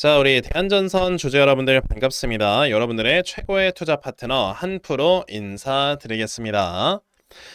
자, 우리 대한전선 주주 여러분들 반갑습니다. 여러분들의 최고의 투자 파트너 한프로 인사드리겠습니다.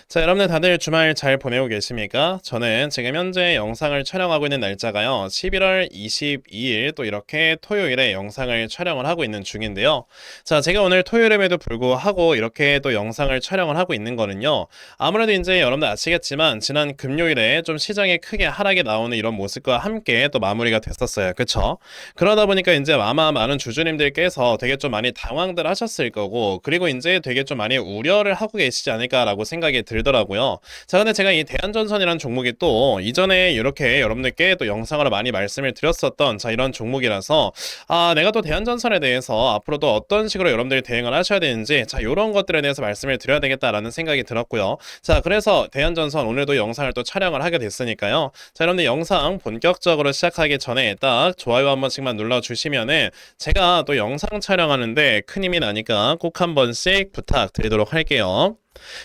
자, 여러분들 다들 주말 잘 보내고 계십니까? 저는 지금 현재 영상을 촬영하고 있는 날짜가요. 11월 22일 또 이렇게 토요일에 영상을 촬영을 하고 있는 중인데요. 자, 제가 오늘 토요일임에도 불구하고 이렇게 또 영상을 촬영을 하고 있는 거는요. 아무래도 이제 여러분들 아시겠지만 지난 금요일에 좀 시장이 크게 하락이 나오는 이런 모습과 함께 또 마무리가 됐었어요. 그쵸? 그러다 보니까 이제 아마 많은 주주님들께서 되게 좀 많이 당황들 하셨을 거고 그리고 이제 되게 좀 많이 우려를 하고 계시지 않을까라고 생각 이 들더라고요. 자, 근데 제가 이 대한전선이라는 종목이 또 이전에 이렇게 여러분들께 또 영상으로 많이 말씀을 드렸었던 자, 이런 종목이라서 아, 내가 또 대한전선에 대해서 앞으로도 어떤 식으로 여러분들이 대응을 하셔야 되는지 자, 이런 것들에 대해서 말씀을 드려야 되겠다라는 생각이 들었고요. 자, 그래서 대한전선 오늘도 영상을 또 촬영을 하게 됐으니까요. 자, 여러분들 영상 본격적으로 시작하기 전에 딱 좋아요 한 번씩만 눌러주시면은 제가 또 영상 촬영하는데 큰 힘이 나니까 꼭 한 번씩 부탁드리도록 할게요.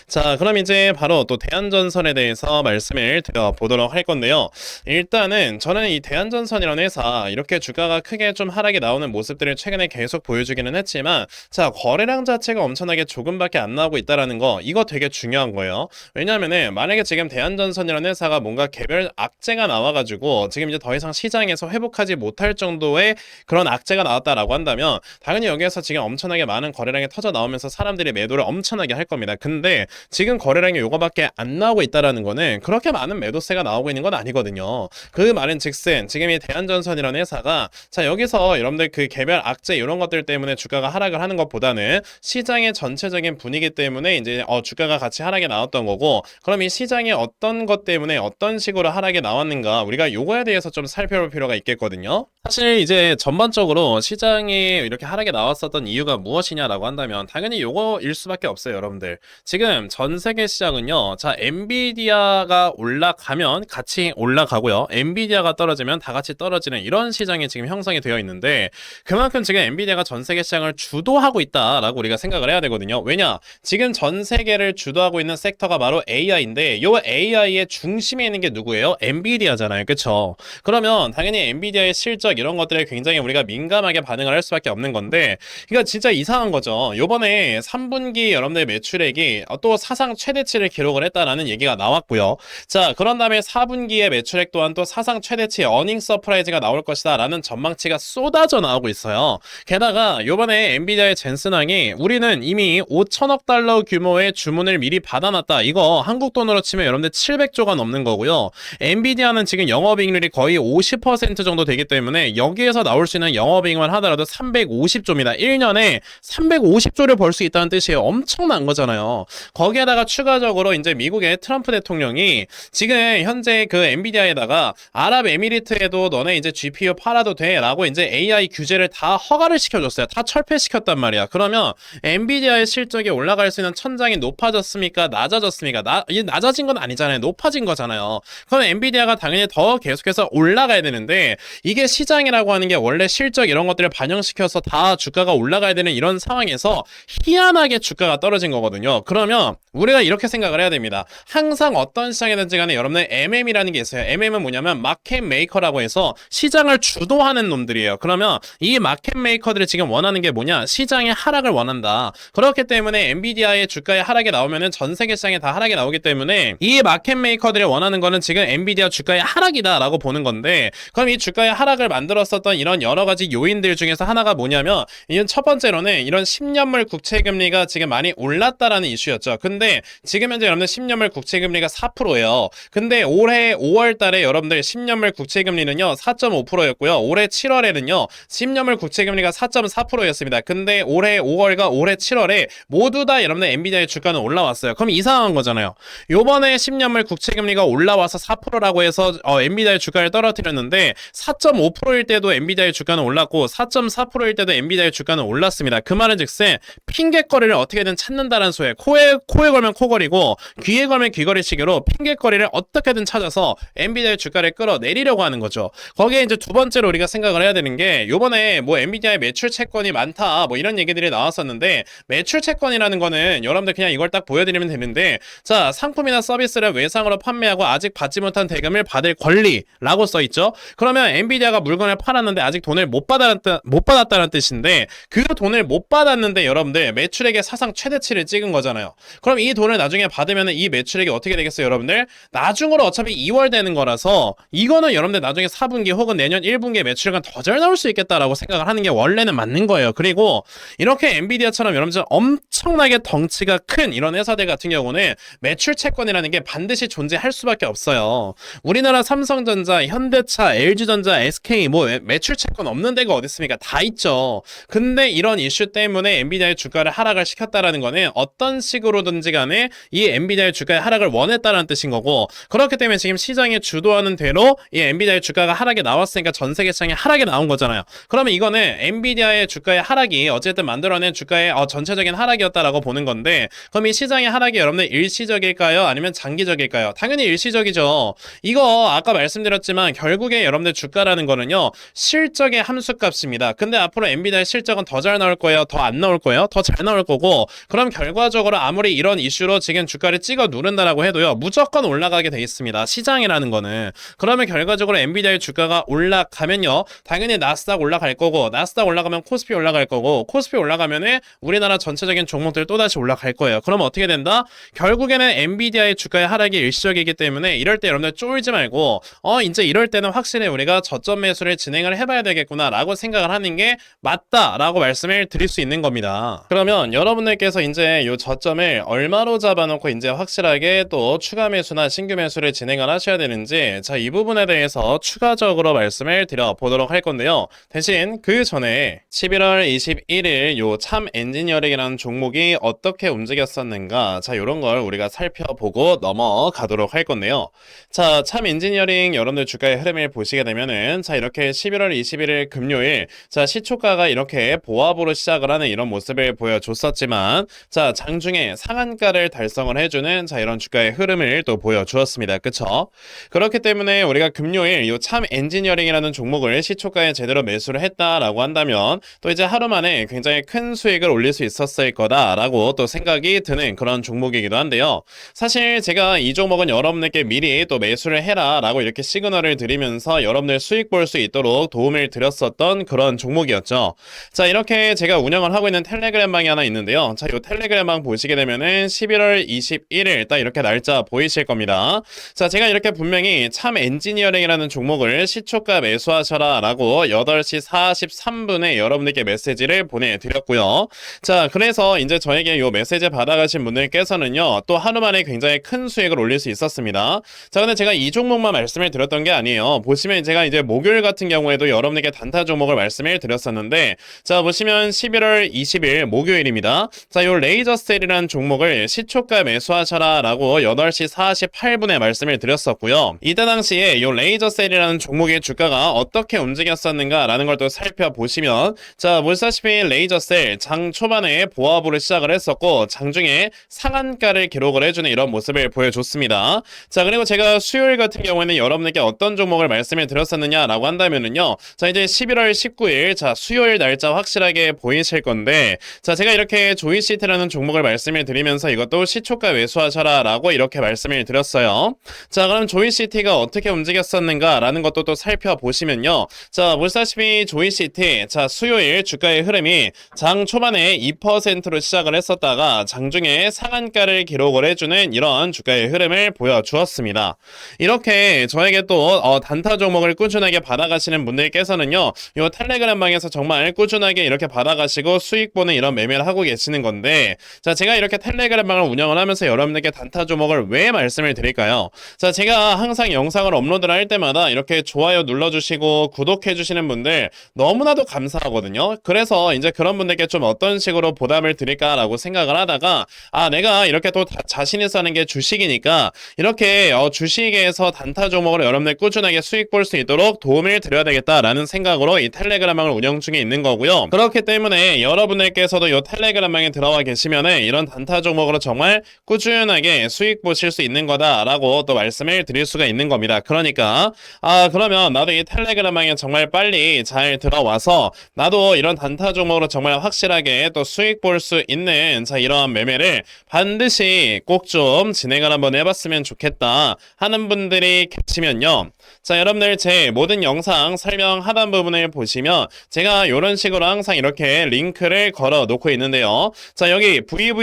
자, 그럼 이제 바로 또 대한전선에 대해서 말씀을 드려보도록 할 건데요. 일단은 저는 이 대한전선이라는 회사 이렇게 주가가 크게 좀 하락이 나오는 모습들을 최근에 계속 보여주기는 했지만 자, 거래량 자체가 엄청나게 조금밖에 안 나오고 있다라는 거 이거 되게 중요한 거예요. 왜냐면은 만약에 지금 대한전선이라는 회사가 뭔가 개별 악재가 나와가지고 지금 이제 더 이상 시장에서 회복하지 못할 정도의 그런 악재가 나왔다라고 한다면 당연히 여기에서 지금 엄청나게 많은 거래량이 터져 나오면서 사람들이 매도를 엄청나게 할 겁니다. 근데 지금 거래량이 요거밖에 안 나오고 있다라는 거는 그렇게 많은 매도세가 나오고 있는 건 아니거든요. 그 말은 즉슨 지금 이 대한전선이라는 회사가 자 여기서 여러분들 그 개별 악재 이런 것들 때문에 주가가 하락을 하는 것보다는 시장의 전체적인 분위기 때문에 이제 어 주가가 같이 하락이 나왔던 거고 그럼 이 시장이 어떤 것 때문에 어떤 식으로 하락이 나왔는가 우리가 요거에 대해서 좀 살펴볼 필요가 있겠거든요. 사실 이제 전반적으로 시장이 이렇게 하락이 나왔었던 이유가 무엇이냐라고 한다면 당연히 요거일 수밖에 없어요, 여러분들. 지금 전 세계 시장은요. 자, 엔비디아가 올라가면 같이 올라가고요. 엔비디아가 떨어지면 다 같이 떨어지는 이런 시장이 지금 형성이 되어 있는데 그만큼 지금 엔비디아가 전 세계 시장을 주도하고 있다라고 우리가 생각을 해야 되거든요. 왜냐? 지금 전 세계를 주도하고 있는 섹터가 바로 AI인데 요 AI의 중심에 있는 게 누구예요? 엔비디아잖아요. 그쵸? 그러면 당연히 엔비디아의 실적 이런 것들에 굉장히 우리가 민감하게 반응을 할 수밖에 없는 건데 그러니까 진짜 이상한 거죠. 요번에 3분기 여러분들 매출액이 또 사상 최대치를 기록을 했다라는 얘기가 나왔고요. 자, 그런 다음에 4분기의 매출액 또한 또 사상 최대치 어닝 서프라이즈가 나올 것이다 라는 전망치가 쏟아져 나오고 있어요. 게다가 요번에 엔비디아의 젠슨왕이 우리는 이미 5천억 달러 규모의 주문을 미리 받아놨다. 이거 한국 돈으로 치면 여러분들 700조가 넘는 거고요. 엔비디아는 지금 영업이익률이 거의 50% 정도 되기 때문에 여기에서 나올 수 있는 영업이익만 하더라도 350조입니다. 1년에 350조를 벌 수 있다는 뜻이에요. 엄청난 거잖아요. 거기에다가 추가적으로 이제 미국의 트럼프 대통령이 지금 현재 그 엔비디아에다가 아랍에미리트에도 너네 이제 GPU 팔아도 돼라고 이제 AI 규제를 다 허가를 시켜줬어요. 다 철폐시켰단 말이야. 그러면 엔비디아의 실적이 올라갈 수 있는 천장이 높아졌습니까? 낮아졌습니까? 나, 이 낮아진 건 아니잖아요. 높아진 거잖아요. 그럼 엔비디아가 당연히 더 계속해서 올라가야 되는데 이게 시장이라고 하는 게 원래 실적 이런 것들을 반영시켜서 다 주가가 올라가야 되는 이런 상황에서 희한하게 주가가 떨어진 거거든요. 그 러면 우리가 이렇게 생각을 해야 됩니다. 항상 어떤 시장이든지 간에 여러분의 MM이라는 게 있어요. MM은 뭐냐면 마켓 메이커라고 해서 시장을 주도하는 놈들이에요. 그러면 이 마켓 메이커들이 지금 원하는 게 뭐냐? 시장의 하락을 원한다. 그렇기 때문에 엔비디아의 주가의 하락이 나오면은 전 세계 시장에 다 하락이 나오기 때문에 이 마켓 메이커들이 원하는 거는 지금 엔비디아 주가의 하락이다라고 보는 건데 그럼 이 주가의 하락을 만들었었던 이런 여러 가지 요인들 중에서 하나가 뭐냐면 이건 첫 번째로는 이런 10년물 국채 금리가 지금 많이 올랐다라는 이슈 였죠. 근데 지금 현재 여러분들 10년물 국채 금리가 4%예요. 근데 올해 5월 달에 여러분들 10년물 국채 금리는요 4.5%였고요. 올해 7월에는요 10년물 국채 금리가 4.4%였습니다. 근데 올해 5월과 올해 7월에 모두 다 여러분들 엔비디아의 주가는 올라왔어요. 그럼 이상한 거잖아요. 요번에 10년물 국채 금리가 올라와서 4%라고 해서 어, 엔비디아의 주가를 떨어뜨렸는데 4.5%일 때도 엔비디아의 주가는 올랐고 4.4%일 때도 엔비디아의 주가는 올랐습니다. 그 말은 즉슨 핑계거리를 어떻게든 찾는다는 소에 코에 코에 걸면 코걸이고 귀에 걸면 귀걸이식으로 핑계거리를 어떻게든 찾아서 엔비디아의 주가를 끌어내리려고 하는 거죠. 거기에 이제 두 번째로 우리가 생각을 해야 되는 게 요번에 뭐 엔비디아의 매출 채권이 많다 뭐 이런 얘기들이 나왔었는데 매출 채권이라는 거는 여러분들 그냥 이걸 딱 보여드리면 되는데 자 상품이나 서비스를 외상으로 판매하고 아직 받지 못한 대금을 받을 권리라고 써 있죠. 그러면 엔비디아가 물건을 팔았는데 아직 돈을 못 받았다 못 받았다는 뜻인데 그 돈을 못 받았는데 여러분들 매출액의 사상 최대치를 찍은 거잖아요. 그럼 이 돈을 나중에 받으면 이 매출액이 어떻게 되겠어요, 여러분들? 나중으로 어차피 2월 되는 거라서 이거는 여러분들 나중에 4분기 혹은 내년 1분기에 매출액은 더 잘 나올 수 있겠다라고 생각을 하는 게 원래는 맞는 거예요. 그리고 이렇게 엔비디아처럼 여러분들 엄청나게 덩치가 큰 이런 회사들 같은 경우는 매출 채권이라는 게 반드시 존재할 수밖에 없어요. 우리나라 삼성전자, 현대차, LG전자, SK 뭐 매- 매출 채권 없는 데가 어디 있습니까? 다 있죠. 근데 이런 이슈 때문에 엔비디아의 주가를 하락을 시켰다라는 거는 어떤 식으로든지 간에 이 엔비디아의 주가의 하락을 원했다는 뜻인 거고 그렇기 때문에 지금 시장이 주도하는 대로 이 엔비디아의 주가가 하락에 나왔으니까 전 세계 시장이 하락에 나온 거잖아요. 그러면 이거는 엔비디아의 주가의 하락이 어쨌든 만들어낸 주가의 어, 전체적인 하락이었다라고 보는 건데 그럼 이 시장의 하락이 여러분들 일시적일까요? 아니면 장기적일까요? 당연히 일시적이죠. 이거 아까 말씀드렸지만 결국에 여러분들 주가라는 거는요 실적의 함수값입니다. 근데 앞으로 엔비디아의 실적은 더 잘 나올 거예요? 더 안 나올 거예요? 더 잘 나올 거고 그럼 결과적으로 아무리 이런 이슈로 지금 주가를 찍어 누른다라고 해도요 무조건 올라가게 돼 있습니다. 시장이라는 거는 그러면 결과적으로 엔비디아의 주가가 올라가면요 당연히 나스닥 올라갈 거고 나스닥 올라가면 코스피 올라갈 거고 코스피 올라가면은 우리나라 전체적인 종목들 또다시 올라갈 거예요. 그럼 어떻게 된다? 결국에는 엔비디아의 주가의 하락이 일시적이기 때문에 이럴 때 여러분들 쫄지 말고 어 이제 이럴 때는 확실히 우리가 저점 매수를 진행을 해봐야 되겠구나라고 생각을 하는 게 맞다라고 말씀을 드릴 수 있는 겁니다. 그러면 여러분들께서 이제 이 저점 을 얼마로 잡아놓고 이제 확실하게 또 추가 매수나 신규 매수를 진행을 하셔야 되는지 자 이 부분에 대해서 추가적으로 말씀을 드려 보도록 할 건데요. 대신 그 전에 11월 21일 요 참 엔지니어링이라는 종목이 어떻게 움직였었는가 자 이런 걸 우리가 살펴보고 넘어가도록 할 건데요. 자, 참 엔지니어링 여러분들 주가의 흐름을 보시게 되면은 자, 이렇게 11월 21일 금요일 자, 시초가가 이렇게 보합으로 시작을 하는 이런 모습을 보여줬었지만 자, 장중에 상한가를 달성을 해주는 자, 이런 주가의 흐름을 또 보여주었습니다. 그쵸? 그렇기 때문에 우리가 금요일 이 참 엔지니어링이라는 종목을 시초가에 제대로 매수를 했다라고 한다면 또 이제 하루 만에 굉장히 큰 수익을 올릴 수 있었을 거다라고 또 생각이 드는 그런 종목이기도 한데요. 사실 제가 이 종목은 여러분들께 미리 또 매수를 해라라고 이렇게 시그널을 드리면서 여러분들 수익 볼 수 있도록 도움을 드렸었던 그런 종목이었죠. 자, 이렇게 제가 운영을 하고 있는 텔레그램 방이 하나 있는데요. 자, 이 텔레그램 방 보시게 되면은 11월 21일 딱 이렇게 날짜 보이실 겁니다. 자, 제가 이렇게 분명히 참 엔지니어링이라는 종목을 시초가 매수하셔라 라고 8시 43분에 여러분들께 메시지를 보내드렸고요. 자, 그래서 이제 저에게 이 메시지 받아가신 분들께서는요, 또 하루 만에 굉장히 큰 수익을 올릴 수 있었습니다. 자, 근데 제가 이 종목만 말씀을 드렸던 게 아니에요. 보시면 제가 이제 목요일 같은 경우에도 여러분에게 단타 종목을 말씀을 드렸었는데, 자, 보시면 11월 20일 목요일입니다. 자, 요 레이저 셀이라는 종목을 시초가 매수하셔라 라고 8시 48분에 말씀을 드렸었고요. 이때 당시에 요 레이저 셀이라는 종목의 주가가 어떻게 움직였었는가 라는 걸 또 살펴보시면, 자, 보시다시피 레이저 셀장 초반에 보합으로 시작을 했었고, 장중에 상한가를 기록을 해주는 이런 모습을 보여줬습니다. 자, 그리고 제가 수요일 같은 경우에는 여러분에게 어떤 종목을 말씀을 드렸었느냐라고 한다면은요. 자, 이제 11월 19일, 자, 수요일 날짜 확실하게 보이실 건데, 자, 제가 이렇게 조이시트라는 종목을 말씀 을 드리면서 이것도 시초가 매수하셔라 라고 이렇게 말씀을 드렸어요. 자, 그럼 조이시티가 어떻게 움직였었는가 라는 것도 또 살펴보시면요. 자, 보시다시피 조이시티, 자, 수요일 주가의 흐름이 장 초반에 2%로 시작을 했었다가 장중에 상한가를 기록을 해주는 이런 주가의 흐름을 보여주었습니다. 이렇게 저에게 또 어, 단타 종목을 꾸준하게 받아가시는 분들께서는요, 이 텔레그램 방에서 정말 꾸준하게 이렇게 받아가시고 수익 보는 이런 매매를 하고 계시는 건데, 자, 제가 이렇게 텔레그램 방을 운영을 하면서 여러분들께 단타 종목을 왜 말씀을 드릴까요? 자, 제가 항상 영상을 업로드를 할 때마다 이렇게 좋아요 눌러주시고 구독해주시는 분들 너무나도 감사하거든요. 그래서 이제 그런 분들께 좀 어떤 식으로 보답을 드릴까라고 생각을 하다가, 아, 내가 이렇게 또 다- 자신 있어 하는 게 주식이니까 이렇게 어, 주식에서 단타 종목으로 여러분들 꾸준하게 수익 볼 수 있도록 도움을 드려야 되겠다라는 생각으로 이 텔레그램방을 운영 중에 있는 거고요. 그렇기 때문에 여러분들께서도 이 텔레그램방에 들어와 계시면은 이런 이런 단타 종목으로 정말 꾸준하게 수익 보실 수 있는 거다라고 또 말씀을 드릴 수가 있는 겁니다. 그러니까 아 그러면 나도 이 텔레그램방에 정말 빨리 잘 들어와서 나도 이런 단타 종목으로 정말 확실하게 또 수익 볼 수 있는 자 이러한 매매를 반드시 꼭 좀 진행을 한번 해봤으면 좋겠다 하는 분들이 계시면요. 자 여러분들 제 모든 영상 설명 하단 부분을 보시면 제가 이런 식으로 항상 이렇게 링크를 걸어 놓고 있는데요. 자 여기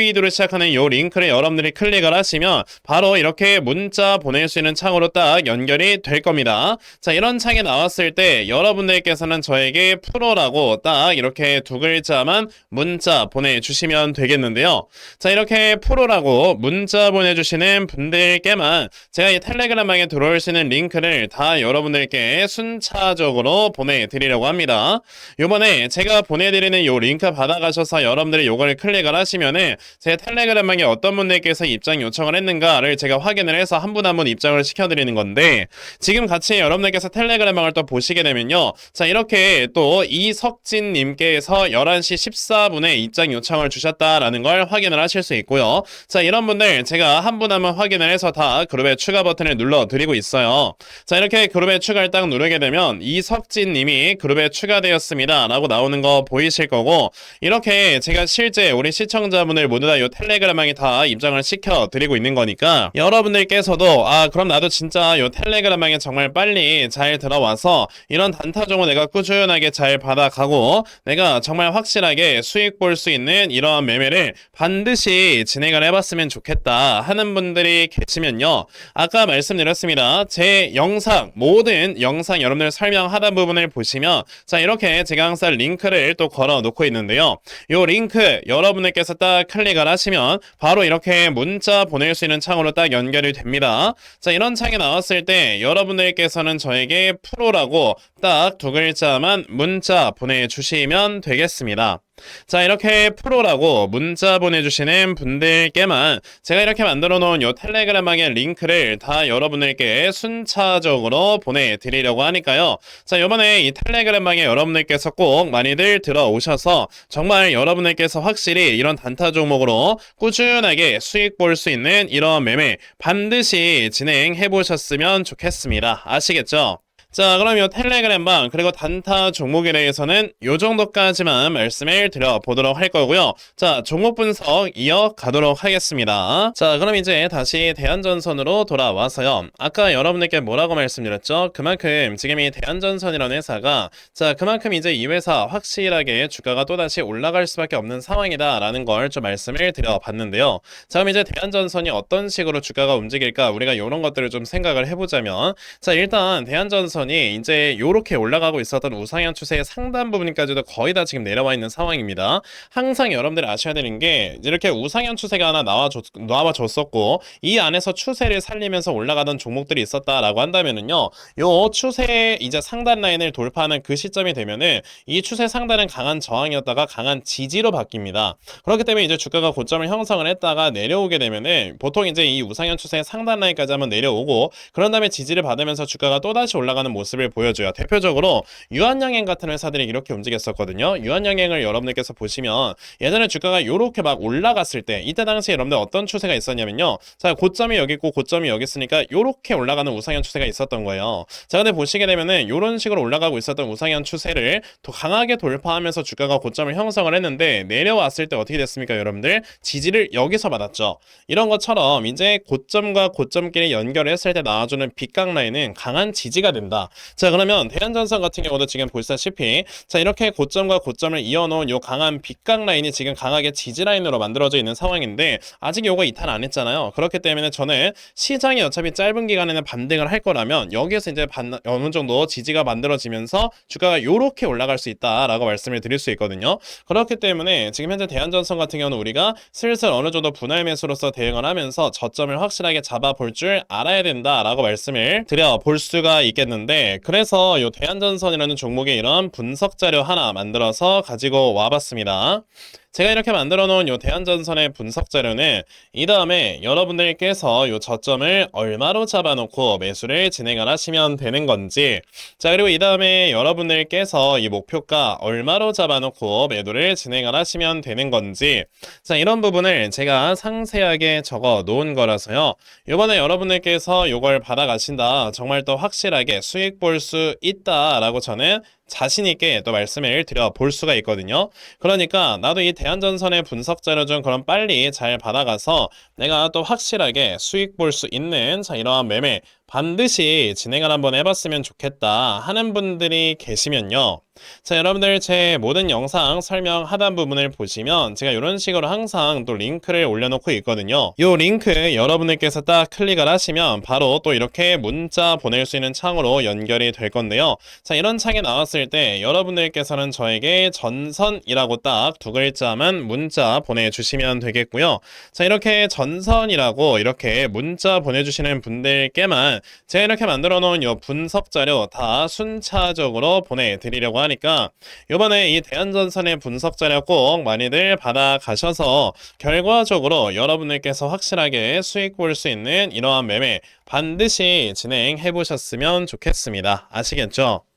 VVD로 시작하는 이 링크를 여러분들이 클릭을 하시면 바로 이렇게 문자 보낼 수 있는 창으로 딱 연결이 될 겁니다. 자 이런 창이 나왔을 때 여러분들께서는 저에게 프로라고 딱 이렇게 두 글자만 문자 보내주시면 되겠는데요. 자 이렇게 프로라고 문자 보내주시는 분들께만 제가 이 텔레그램방에 들어올 수 있는 링크를 다 여러분들께 순차적으로 보내드리려고 합니다. 요번에 제가 보내드리는 요 링크 받아가셔서 여러분들이 요걸 클릭을 하시면은 제 텔레그램방에 어떤 분들께서 입장 요청을 했는가를 제가 확인을 해서 한 분 한 분 입장을 시켜드리는 건데 지금 같이 여러분들께서 텔레그램방을 또 보시게 되면요. 자 이렇게 또 이석진님께서 11시 14분에 입장 요청을 주셨다라는 걸 확인을 하실 수 있고요. 자 이런 분들 제가 한 분 한 분 확인을 해서 다 그룹에 추가 버튼을 눌러드리고 있어요. 자 이렇게 그룹에 추가를 딱 누르게 되면 이석진님이 그룹에 추가되었습니다 라고 나오는 거 보이실 거고 이렇게 제가 실제 우리 시청자분들 모두 다 이 텔레그램방에 다 입장을 시켜 드리고 있는 거니까 여러분들께서도 아 그럼 나도 진짜 이 텔레그램방에 정말 빨리 잘 들어와서 이런 단타종을 내가 꾸준하게 잘 받아가고 내가 정말 확실하게 수익 볼 수 있는 이러한 매매를 반드시 진행을 해봤으면 좋겠다 하는 분들이 계시면요. 아까 말씀드렸습니다. 제 영상 모든 영상 여러분들 설명 하단 부분을 보시면 자 이렇게 제가 항상 링크를 또 걸어 놓고 있는데요. 요 링크 여러분들께서 딱 클릭 을 하시면 바로 이렇게 문자 보낼 수 있는 창으로 딱 연결이 됩니다. 자 이런 창이 나왔을 때 여러분들께서는 저에게 프로라고 딱 두 글자만 문자 보내주시면 되겠습니다 자 이렇게 프로라고 문자 보내주시는 분들께만 제가 이렇게 만들어 놓은 요 텔레그램방의 링크를 다 여러분들께 순차적으로 보내드리려고 하니까요 자 요번에 이 텔레그램방에 여러분들께서 꼭 많이들 들어오셔서 정말 여러분들께서 확실히 이런 단타 종목으로 꾸준하게 수익 볼 수 있는 이런 매매 반드시 진행해 보셨으면 좋겠습니다 아시겠죠? 자, 그럼 이 텔레그램방 그리고 단타 종목에 대해서는 요 정도까지만 말씀을 드려보도록 할 거고요. 자, 종목 분석 이어 가도록 하겠습니다. 자, 그럼 이제 다시 대한전선으로 돌아와서요. 아까 여러분들께 뭐라고 말씀드렸죠? 그만큼 지금 이 대한전선이라는 회사가 자, 그만큼 이제 이 회사 확실하게 주가가 또다시 올라갈 수밖에 없는 상황이다라는 걸 좀 말씀을 드려봤는데요. 자, 그럼 이제 대한전선이 어떤 식으로 주가가 움직일까? 우리가 이런 것들을 좀 생각을 해보자면 자, 일단 대한전선 선이 이제 요렇게 올라가고 있었던 우상향 추세의 상단 부분까지도 거의 다 지금 내려와 있는 상황입니다. 항상 여러분들이 아셔야 되는 게 이렇게 우상향 추세가 하나 나와줬, 나와줬었고 이 안에서 추세를 살리면서 올라가던 종목들이 있었다라고 한다면은요. 요 추세 이제 상단 라인을 돌파하는 그 시점이 되면은 이 추세 상단은 강한 저항이었다가 강한 지지로 바뀝니다. 그렇기 때문에 이제 주가가 고점을 형성을 했다가 내려오게 되면은 보통 이제 이 우상향 추세의 상단 라인까지 한번 내려오고 그런 다음에 지지를 받으면서 주가가 또다시 올라가는 모습을 보여줘요. 대표적으로 유한양행 같은 회사들이 이렇게 움직였었거든요. 유한양행을 여러분들께서 보시면 예전에 주가가 이렇게 막 올라갔을 때 이때 당시에 여러분들 어떤 추세가 있었냐면요. 자 고점이 여기 있고 고점이 여기 있으니까 이렇게 올라가는 우상향 추세가 있었던 거예요. 자 근데 보시게 되면은 이런 식으로 올라가고 있었던 우상향 추세를 더 강하게 돌파하면서 주가가 고점을 형성을 했는데 내려왔을 때 어떻게 됐습니까 여러분들? 지지를 여기서 받았죠. 이런 것처럼 이제 고점과 고점끼리 연결했을 때 나와주는 빗각 라인은 강한 지지가 된다. 자 그러면 대한전선 같은 경우도 지금 보시다시피 자 이렇게 고점과 고점을 이어놓은 요 강한 빗각 라인이 지금 강하게 지지 라인으로 만들어져 있는 상황인데 아직 요거 이탈 안 했잖아요. 그렇기 때문에 저는 시장이 어차피 짧은 기간에는 반등을 할 거라면 여기에서 이제 반, 어느 정도 지지가 만들어지면서 주가가 요렇게 올라갈 수 있다라고 말씀을 드릴 수 있거든요. 그렇기 때문에 지금 현재 대한전선 같은 경우는 우리가 슬슬 어느 정도 분할 매수로서 대응을 하면서 저점을 확실하게 잡아볼 줄 알아야 된다라고 말씀을 드려 볼 수가 있겠는데 그래서 이 대한전선이라는 종목의 이런 분석 자료 하나 만들어서 가지고 와봤습니다. 제가 이렇게 만들어 놓은 요 대한전선의 분석 자료는 이 다음에 여러분들께서 요 저점을 얼마로 잡아놓고 매수를 진행을 하시면 되는 건지 자 그리고 이 다음에 여러분들께서 이 목표가 얼마로 잡아놓고 매도를 진행을 하시면 되는 건지 자 이런 부분을 제가 상세하게 적어 놓은 거라서요. 이번에 여러분들께서 요걸 받아가신다. 정말 또 확실하게 수익 볼 수 있다라고 저는 자신 있게 또 말씀을 드려 볼 수가 있거든요. 그러니까 나도 이 대한전선의 분석 자료 좀 그럼 빨리 잘 받아가서 내가 또 확실하게 수익 볼 수 있는 자 이러한 매매 반드시 진행을 한번 해봤으면 좋겠다 하는 분들이 계시면요. 자, 여러분들 제 모든 영상 설명 하단 부분을 보시면 제가 이런 식으로 항상 또 링크를 올려놓고 있거든요. 이 링크 여러분들께서 딱 클릭을 하시면 바로 또 이렇게 문자 보낼 수 있는 창으로 연결이 될 건데요. 자, 이런 창이 나왔을 때 여러분들께서는 저에게 전선이라고 딱 두 글자만 문자 보내주시면 되겠고요. 자, 이렇게 전선이라고 이렇게 문자 보내주시는 분들께만 제가 이렇게 만들어 놓은 이 분석 자료 다 순차적으로 보내드리려고 하니까 이번에 이 대한전선의 분석 자료 꼭 많이들 받아가셔서 결과적으로 여러분들께서 확실하게 수익 볼 수 있는 이러한 매매 반드시 진행해 보셨으면 좋겠습니다. 아시겠죠?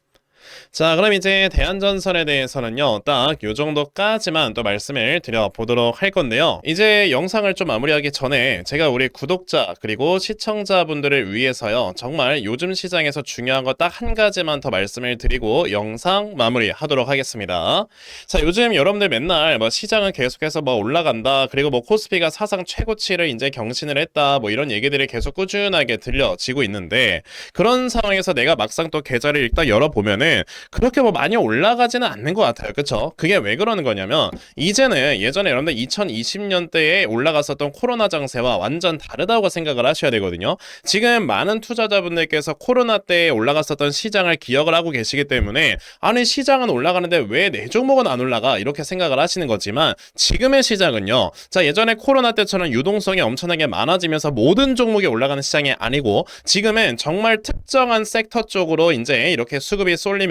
자, 그럼 이제 대한전선에 대해서는요, 딱 요 정도까지만 또 말씀을 드려보도록 할 건데요. 이제 영상을 좀 마무리하기 전에 제가 우리 구독자 그리고 시청자분들을 위해서요, 정말 요즘 시장에서 중요한 거 딱 한 가지만 더 말씀을 드리고 영상 마무리 하도록 하겠습니다. 자, 요즘 여러분들 맨날 뭐 시장은 계속해서 뭐 올라간다, 그리고 뭐 코스피가 사상 최고치를 이제 경신을 했다, 뭐 이런 얘기들이 계속 꾸준하게 들려지고 있는데, 그런 상황에서 내가 막상 또 계좌를 일단 열어보면은 그렇게 뭐 많이 올라가지는 않는 것 같아요. 그쵸? 그게 왜 그러는 거냐면 이제는 예전에 여러분들 2020년대에 올라갔었던 코로나 장세와 완전 다르다고 생각을 하셔야 되거든요. 지금 많은 투자자분들께서 코로나 때 올라갔었던 시장을 기억을 하고 계시기 때문에 아니 시장은 올라가는데 왜 내 종목은 안 올라가 이렇게 생각을 하시는 거지만 지금의 시장은요. 자 예전에 코로나 때처럼 유동성이 엄청나게 많아지면서 모든 종목이 올라가는 시장이 아니고 지금은 정말 특정한 섹터 쪽으로 이제 이렇게 수급이 쏠리면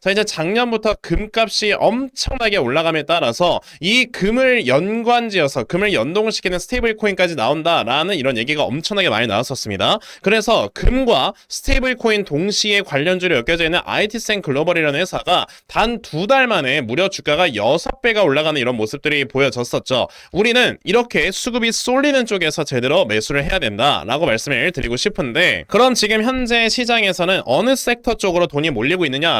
자, 이제 작년부터 금값이 엄청나게 올라감에 따라서 이 금을 연관지어서 금을 연동시키는 스테이블 코인까지 나온다라는 이런 얘기가 엄청나게 많이 나왔었습니다. 그래서 금과 스테이블 코인 동시에 관련주로 엮여져 있는 IT센 글로벌이라는 회사가 단 두 달 만에 무려 주가가 6배가 올라가는 이런 모습들이 보여졌었죠. 우리는 이렇게 수급이 쏠리는 쪽에서 제대로 매수를 해야 된다라고 말씀을 드리고 싶은데 그럼 지금 현재 시장에서는 어느 섹터 쪽으로 돈이 몰리고 있느냐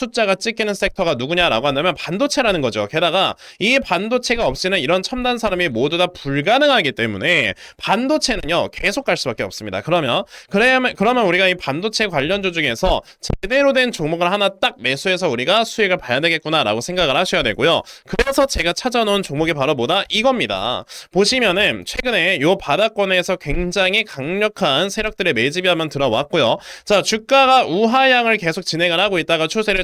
숫자가 찍히는 섹터가 누구냐라고 한다면 반도체라는 거죠. 게다가 이 반도체가 없이는 이런 첨단 산업이 모두 다 불가능하기 때문에 반도체는요 계속 갈 수밖에 없습니다. 그러면 그러면 그러면 우리가 이 반도체 관련주 중에서 제대로 된 종목을 하나 딱 매수해서 우리가 수익을 봐야 되겠구나라고 생각을 하셔야 되고요. 그래서 제가 찾아놓은 종목이 바로 뭐다 이겁니다. 보시면은 최근에 요 바닥권에서 굉장히 강력한 세력들의 매집이 한번 들어왔고요. 자 주가가 우하향을 계속 진행을 하고 있다가 추세를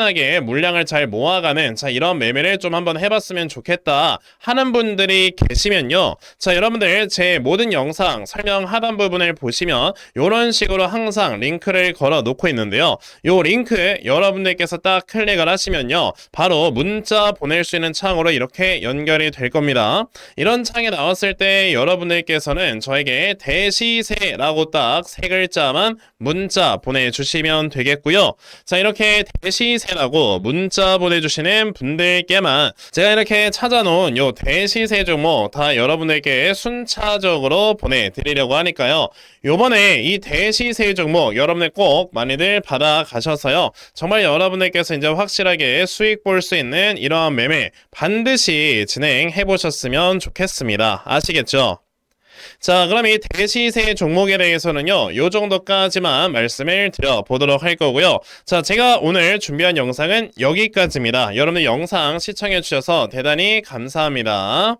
꾸준하게 물량을 잘 모아가는 자 이런 매매를 좀 한번 해봤으면 좋겠다 하는 분들이 계시면요. 자 여러분들 제 모든 영상 설명 하단 부분을 보시면 이런 식으로 항상 링크를 걸어 놓고 있는데요. 요 링크 여러분들께서 딱 클릭을 하시면요. 바로 문자 보낼 수 있는 창으로 이렇게 연결이 될 겁니다. 이런 창이 나왔을 때 여러분들께서는 저에게 대시세라고 딱 세 글자만 문자 보내주시면 되겠고요. 자 이렇게 대시 세라고 문자 보내주시는 분들께만 제가 이렇게 찾아놓은 요 대시세 종목 다 여러분들께 순차적으로 보내드리려고 하니까요. 요번에 이 대시세 종목 여러분들 꼭 많이들 받아가셔서요. 정말 여러분들께서 이제 확실하게 수익 볼 수 있는 이러한 매매 반드시 진행해 보셨으면 좋겠습니다. 아시겠죠? 자, 그럼 이 대시세 종목에 대해서는요, 요 정도까지만 말씀을 드려보도록 할 거고요. 자, 제가 오늘 준비한 영상은 여기까지입니다. 여러분들 영상 시청해주셔서 대단히 감사합니다.